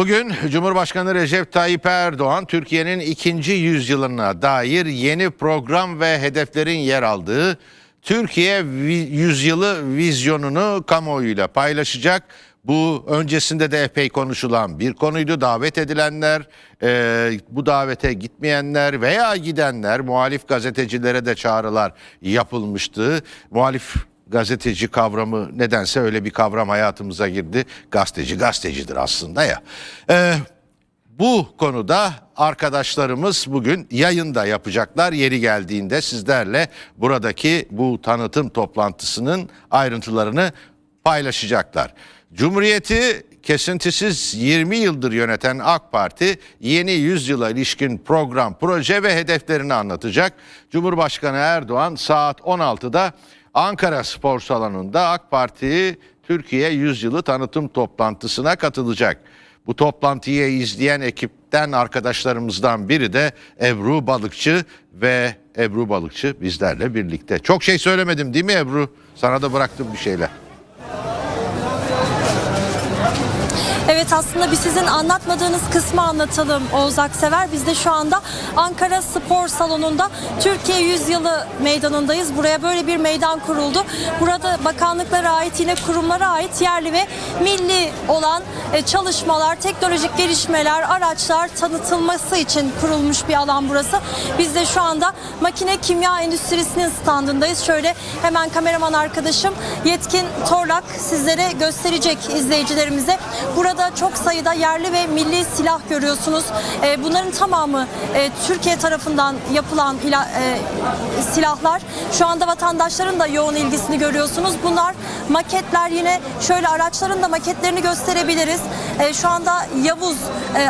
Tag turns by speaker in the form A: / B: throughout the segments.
A: Bugün Cumhurbaşkanı Recep Tayyip Erdoğan Türkiye'nin ikinci yüzyılına dair yeni program ve hedeflerin yer aldığı Türkiye Yüzyılı vizyonunu kamuoyuyla paylaşacak. Bu öncesinde de epey konuşulan bir konuydu. Davet edilenler, e, bu davete gitmeyenler veya gidenler muhalif gazetecilere de çağrılar yapılmıştı. Muhalif gazeteci kavramı nedense öyle bir kavram hayatımıza girdi. Gazeteci gazetecidir aslında ya. Ee, bu konuda arkadaşlarımız bugün yayında yapacaklar. Yeri geldiğinde sizlerle buradaki bu tanıtım toplantısının ayrıntılarını paylaşacaklar. Cumhuriyeti kesintisiz 20 yıldır yöneten AK Parti yeni yüzyıla ilişkin program, proje ve hedeflerini anlatacak. Cumhurbaşkanı Erdoğan saat 16'da Ankara Spor Salonu'nda AK Parti Türkiye Yüzyılı tanıtım toplantısına katılacak. Bu toplantıyı izleyen ekipten arkadaşlarımızdan biri de Ebru Balıkçı ve Ebru Balıkçı bizlerle birlikte. Çok şey söylemedim değil mi Ebru? Sana da bıraktım bir şeyler.
B: Evet aslında biz sizin anlatmadığınız kısmı anlatalım Oğuz Aksever. Biz de şu anda Ankara Spor Salonu'nda Türkiye Yüzyılı meydanındayız. Buraya böyle bir meydan kuruldu. Burada bakanlıklara ait yine kurumlara ait yerli ve milli olan e, çalışmalar, teknolojik gelişmeler, araçlar tanıtılması için kurulmuş bir alan burası. Biz de şu anda makine kimya endüstrisinin standındayız. Şöyle hemen kameraman arkadaşım Yetkin Torlak sizlere gösterecek izleyicilerimize. Burada çok sayıda yerli ve milli silah görüyorsunuz. E, bunların tamamı e, Türkiye tarafından yapılan e, silahlar. Şu anda vatandaşların da yoğun ilgisini görüyorsunuz. Bunlar maketler yine şöyle araçların da maketlerini gösterebiliriz. Şu anda Yavuz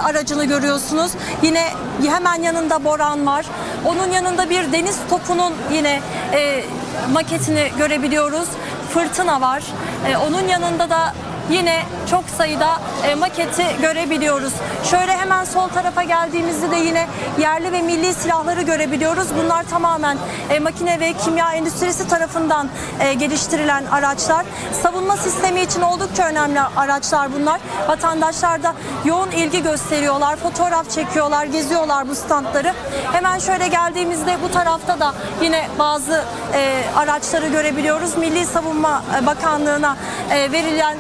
B: aracını görüyorsunuz. Yine hemen yanında Boran var. Onun yanında bir deniz topunun yine maketini görebiliyoruz. Fırtına var. Onun yanında da yine çok sayıda e, maketi görebiliyoruz. Şöyle hemen sol tarafa geldiğimizde de yine yerli ve milli silahları görebiliyoruz. Bunlar tamamen e, makine ve kimya endüstrisi tarafından e, geliştirilen araçlar. Savunma sistemi için oldukça önemli araçlar bunlar. Vatandaşlar da yoğun ilgi gösteriyorlar, fotoğraf çekiyorlar, geziyorlar bu standları. Hemen şöyle geldiğimizde bu tarafta da yine bazı e, araçları görebiliyoruz. Milli Savunma e, Bakanlığı'na e, verilen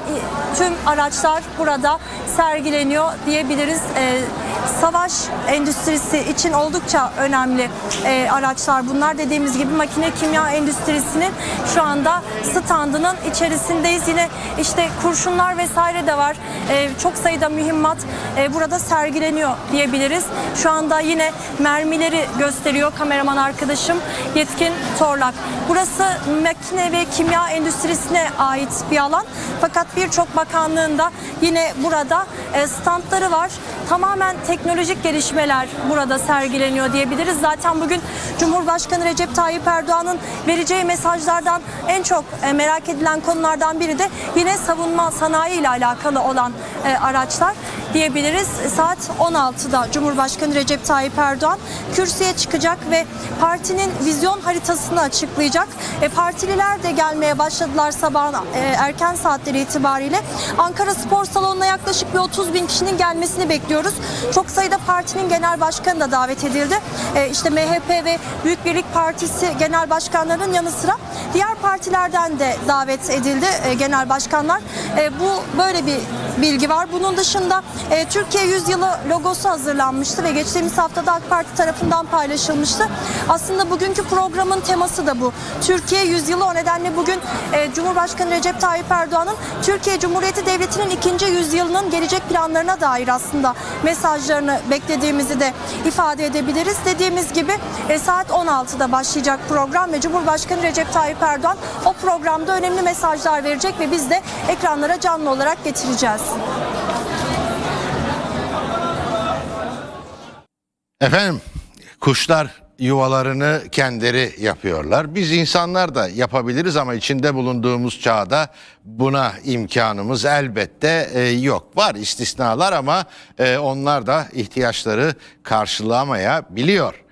B: tüm araçlar burada sergileniyor diyebiliriz. E, savaş endüstrisi için oldukça önemli e, araçlar bunlar. Dediğimiz gibi makine kimya endüstrisinin şu anda standının içerisindeyiz. Yine işte kurşunlar vesaire de var. E, çok sayıda mühimmat e, burada sergileniyor diyebiliriz. Şu anda yine mermileri gösteriyor kameraman arkadaşım Yetkin Torlak. Burası makine ve kimya endüstrisine ait bir alan. Fakat birçok bakanlığında yine burada e, standları var. Tamamen teknolojik gelişmeler burada sergileniyor diyebiliriz. Zaten bugün Cumhurbaşkanı Recep Tayyip Erdoğan'ın vereceği mesajlardan en çok e, merak edilen konulardan biri de yine savunma sanayi ile alakalı olan e, araçlar diyebiliriz. Saat 16'da Cumhurbaşkanı Recep Tayyip Erdoğan kürsüye çıkacak ve partinin vizyon haritasını açıklayacak. E, partililer de gelmeye başladılar sabah erken saatleri itibariyle. Ankara Spor Salonu'na yaklaşık bir 30 bin kişinin gelmesini bekliyoruz. Çok sayıda partinin genel başkanı da davet edildi. E, işte MHP ve Büyük Birlik Partisi genel başkanlarının yanı sıra diğer partilerden de davet edildi e, genel başkanlar. E, bu böyle bir bilgi var. Bunun dışında e, Türkiye Yüzyılı logosu hazırlanmıştı ve geçtiğimiz haftada AK Parti tarafından paylaşılmıştı. Aslında bugünkü programın teması da bu. Türkiye Yüzyılı o nedenle bugün e, Cumhurbaşkanı Recep Tayyip Erdoğan'ın Türkiye Cumhuriyeti Devleti'nin ikinci yüzyılının gelecek planlarına dair aslında mesajlarını beklediğimizi de ifade edebiliriz. Dediğimiz gibi e, saat 16'da başlayacak program ve Cumhurbaşkanı Recep Tayyip Erdoğan o programda önemli mesajlar verecek ve biz de ekranlara canlı olarak getireceğiz.
A: Efendim kuşlar yuvalarını kendileri yapıyorlar. Biz insanlar da yapabiliriz ama içinde bulunduğumuz çağda buna imkanımız elbette e, yok. Var istisnalar ama e, onlar da ihtiyaçları karşılamayabiliyor.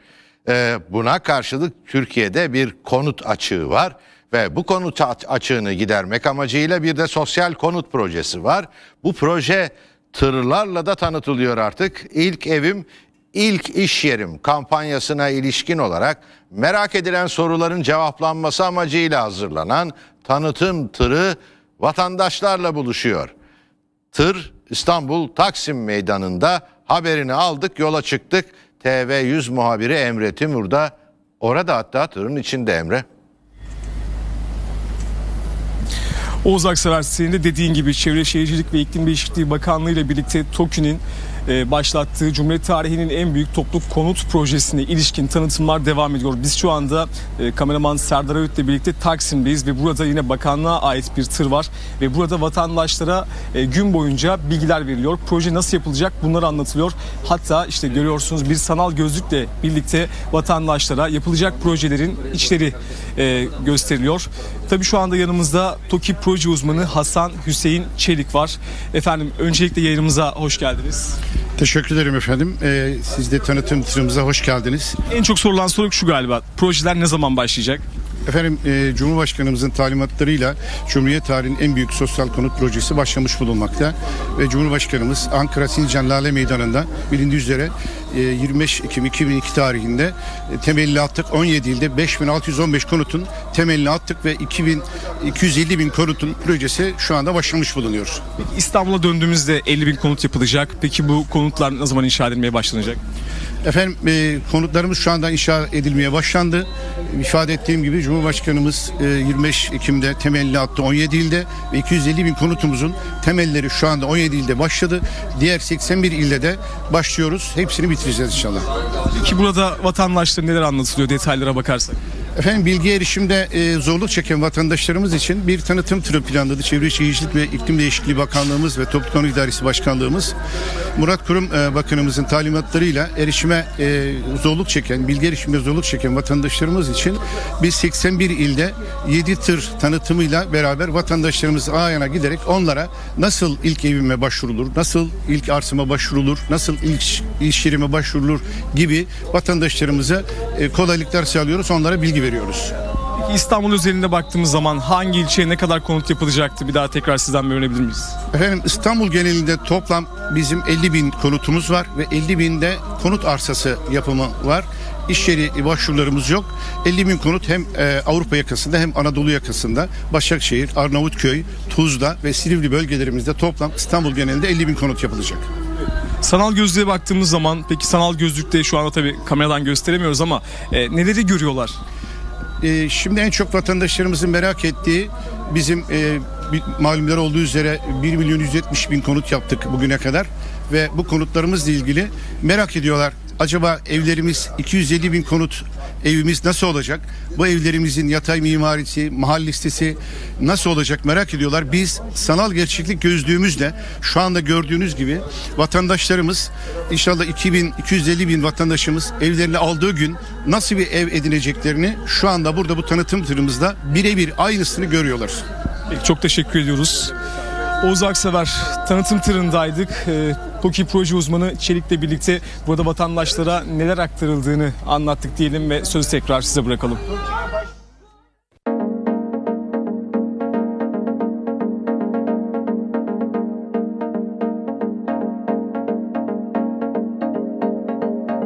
A: E, buna karşılık Türkiye'de bir konut açığı var ve bu konut aç- açığını gidermek amacıyla bir de sosyal konut projesi var. Bu proje tırlarla da tanıtılıyor artık. İlk evim, ilk iş yerim kampanyasına ilişkin olarak merak edilen soruların cevaplanması amacıyla hazırlanan tanıtım tırı vatandaşlarla buluşuyor. Tır İstanbul Taksim Meydanı'nda haberini aldık yola çıktık. TV100 muhabiri Emre Timur da orada hatta tırın içinde Emre.
C: Oğuz Aksever senin de dediğin gibi Çevre Şehircilik ve İklim Değişikliği Bakanlığı ile birlikte TOKİ'nin e, başlattığı Cumhuriyet tarihinin en büyük toplu konut projesine ilişkin tanıtımlar devam ediyor. Biz şu anda e, kameraman Serdar Öğüt ile birlikte Taksim'deyiz ve burada yine bakanlığa ait bir tır var ve burada vatandaşlara e, gün boyunca bilgiler veriliyor. Proje nasıl yapılacak bunlar anlatılıyor. Hatta işte görüyorsunuz bir sanal gözlükle birlikte vatandaşlara yapılacak projelerin içleri gösteriliyor. Tabii şu anda yanımızda TOKİ proje uzmanı Hasan Hüseyin Çelik var. Efendim öncelikle yayınımıza hoş geldiniz.
D: Teşekkür ederim efendim. Ee, siz de tanıtım tırımıza hoş geldiniz.
C: En çok sorulan soru şu galiba. Projeler ne zaman başlayacak?
D: Efendim e, Cumhurbaşkanımızın talimatlarıyla Cumhuriyet tarihinin en büyük sosyal konut projesi başlamış bulunmakta. Ve Cumhurbaşkanımız Ankara Sincan Lale Meydanı'nda bilindiği üzere e, 25 Ekim 2002 tarihinde e, temelini attık. 17 ilde 5615 konutun temelini attık ve 2000 250 bin konutun projesi şu anda başlamış bulunuyor.
C: İstanbul'a döndüğümüzde 50 bin konut yapılacak. Peki bu konutlar ne zaman inşa edilmeye başlanacak?
D: Efendim e, konutlarımız şu anda inşa edilmeye başlandı. İfade ettiğim gibi Cumhurbaşkanımız e, 25 Ekim'de temelini attı 17 ilde ve 250 bin konutumuzun temelleri şu anda 17 ilde başladı. Diğer 81 ilde de başlıyoruz. Hepsini bitireceğiz inşallah.
C: Peki burada vatandaşlara neler anlatılıyor detaylara bakarsak?
D: Efendim bilgi erişimde e, zorluk çeken vatandaşlarımız için bir tanıtım tırı planladı. Çevre Şehircilik ve İklim Değişikliği Bakanlığımız ve Toplu Konut İdaresi Başkanlığımız Murat Kurum e, Bakanımızın talimatlarıyla erişime e, zorluk çeken, bilgi erişimde zorluk çeken vatandaşlarımız için biz 81 ilde 7 tır tanıtımıyla beraber vatandaşlarımız ayağına giderek onlara nasıl ilk evime başvurulur, nasıl ilk arsama başvurulur, nasıl ilk iş yerime başvurulur gibi vatandaşlarımıza e, kolaylıklar sağlıyoruz, onlara bilgi veriyoruz.
C: Peki İstanbul özelinde baktığımız zaman hangi ilçeye ne kadar konut yapılacaktı? Bir daha tekrar sizden bir öğrenebilir miyiz?
D: Efendim İstanbul genelinde toplam bizim 50 bin konutumuz var ve 50 binde konut arsası yapımı var. İş yeri başvurularımız yok. 50 bin konut hem e, Avrupa yakasında hem Anadolu yakasında Başakşehir, Arnavutköy, Tuzla ve Silivri bölgelerimizde toplam İstanbul genelinde 50 bin konut yapılacak.
C: Sanal gözlüğe baktığımız zaman peki sanal gözlükte şu anda tabii kameradan gösteremiyoruz ama e, neleri görüyorlar?
D: E, şimdi en çok vatandaşlarımızın merak ettiği bizim e, malumlar olduğu üzere 1 milyon 170 bin konut yaptık bugüne kadar ve bu konutlarımızla ilgili merak ediyorlar. Acaba evlerimiz 250 bin konut evimiz nasıl olacak? Bu evlerimizin yatay mimarisi, mahal listesi nasıl olacak merak ediyorlar. Biz sanal gerçeklik gözlüğümüzle şu anda gördüğünüz gibi vatandaşlarımız inşallah 2000 250 bin vatandaşımız evlerini aldığı gün nasıl bir ev edineceklerini şu anda burada bu tanıtım tırımızda birebir aynısını görüyorlar.
C: Çok teşekkür ediyoruz. Oğuz Aksever tanıtım tırındaydık. E, proje uzmanı Çelik'le birlikte burada vatandaşlara neler aktarıldığını anlattık diyelim ve sözü tekrar size bırakalım.